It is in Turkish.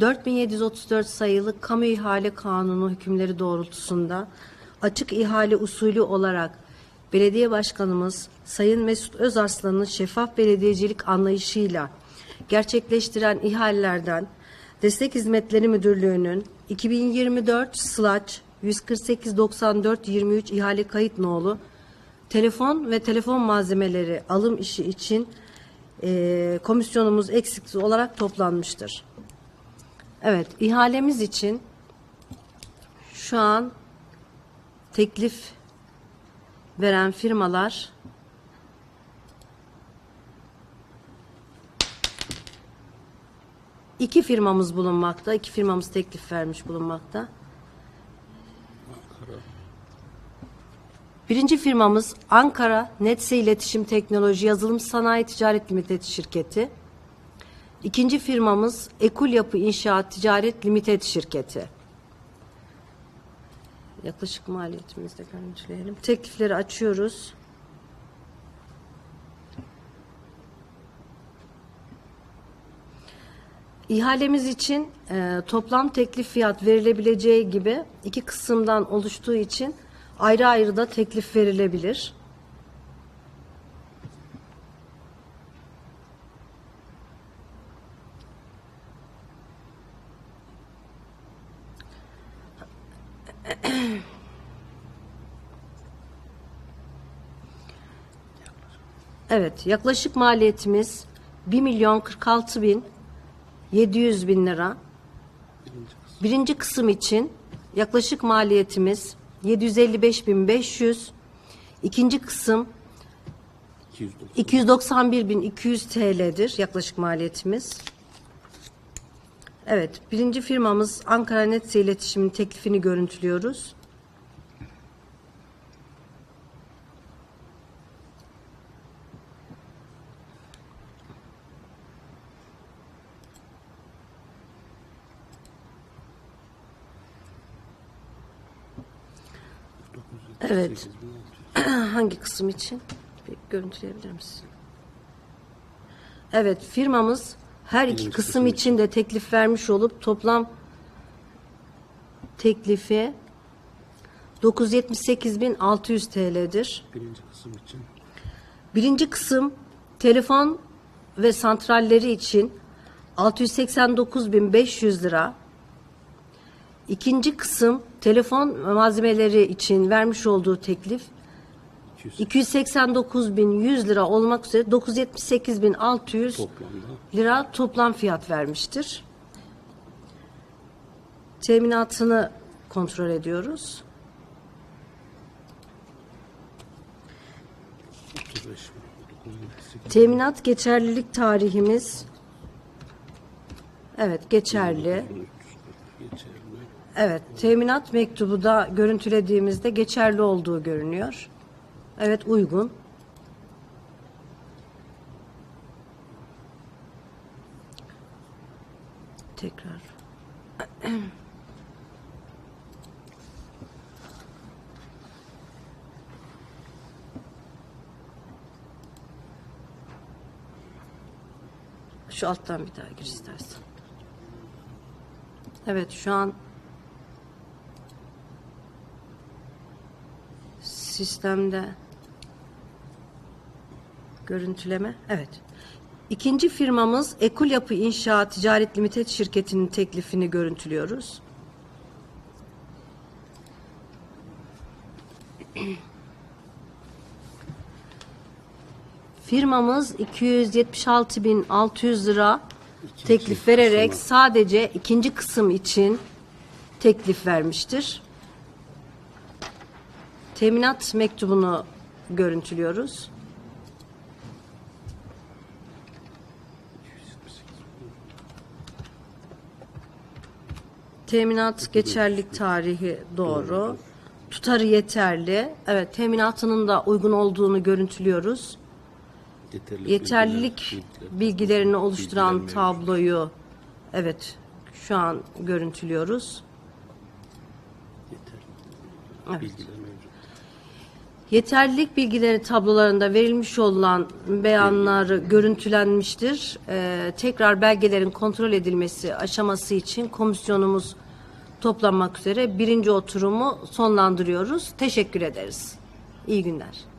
4734 sayılı Kamu İhale Kanunu hükümleri doğrultusunda açık ihale usulü olarak Belediye Başkanımız Sayın Mesut Özarslan'ın şeffaf belediyecilik anlayışıyla gerçekleştiren ihalelerden Destek Hizmetleri Müdürlüğü'nün 2024 slaç 14894 23 ihale kayıt nolu telefon ve telefon malzemeleri alım işi için eee, komisyonumuz eksiksiz olarak toplanmıştır. Evet, ihalemiz için şu an teklif veren firmalar iki firmamız bulunmakta. iki firmamız teklif vermiş bulunmakta. Birinci firmamız Ankara Netse İletişim Teknoloji Yazılım Sanayi Ticaret Limited şirketi. İkinci firmamız Ekul Yapı İnşaat Ticaret Limited şirketi. Yaklaşık maliyetimizi de görüntüleyelim. Teklifleri açıyoruz. İhalemiz için e, toplam teklif fiyat verilebileceği gibi iki kısımdan oluştuğu için ayrı ayrı da teklif verilebilir. Evet, yaklaşık maliyetimiz 1 milyon 46 bin 700 bin lira. Birinci kısım için yaklaşık maliyetimiz 755 bin 500. İkinci kısım 291 bin 200 TL'dir yaklaşık maliyetimiz. Evet, birinci firmamız Ankara Netse İletişim'in teklifini görüntülüyoruz. Evet. Hangi kısım için? Bir görüntüleyebilir misin? Evet, firmamız her iki Birinci kısım kısım için de teklif vermiş olup toplam teklifi 978.600 TL'dir. Birinci kısım için Birinci kısım telefon ve santralleri için 689.500 lira. İkinci kısım telefon malzemeleri için vermiş olduğu teklif 200 289.100 lira olmak üzere 978.600 toplamda lira toplam fiyat vermiştir. Teminatını kontrol ediyoruz. 35 mi? 978 Teminat geçerlilik tarihimiz Evet geçerli. 340 geçerli. Evet teminat mektubu da görüntülediğimizde geçerli olduğu görünüyor. Evet uygun. Tekrar. Şu alttan bir daha gir istersen. Evet şu an sistemde görüntüleme. Evet. İkinci firmamız Ekul Yapı İnşaat Ticaret Limited şirketinin teklifini görüntülüyoruz. Firmamız 276.600 lira teklif vererek kısma. sadece ikinci kısım için teklif vermiştir. Teminat mektubunu görüntülüyoruz. Teminat geçerlilik tarihi doğru. Tutarı yeterli. Evet, teminatının da uygun olduğunu görüntülüyoruz. Yeterlilik Yeterlilik bilgiler- bilgilerini oluşturan tabloyu evet şu an görüntülüyoruz. Evet. Yeterlilik bilgileri tablolarında verilmiş olan beyanları görüntülenmiştir. Ee, tekrar belgelerin kontrol edilmesi aşaması için komisyonumuz toplanmak üzere birinci oturumu sonlandırıyoruz. Teşekkür ederiz. İyi günler.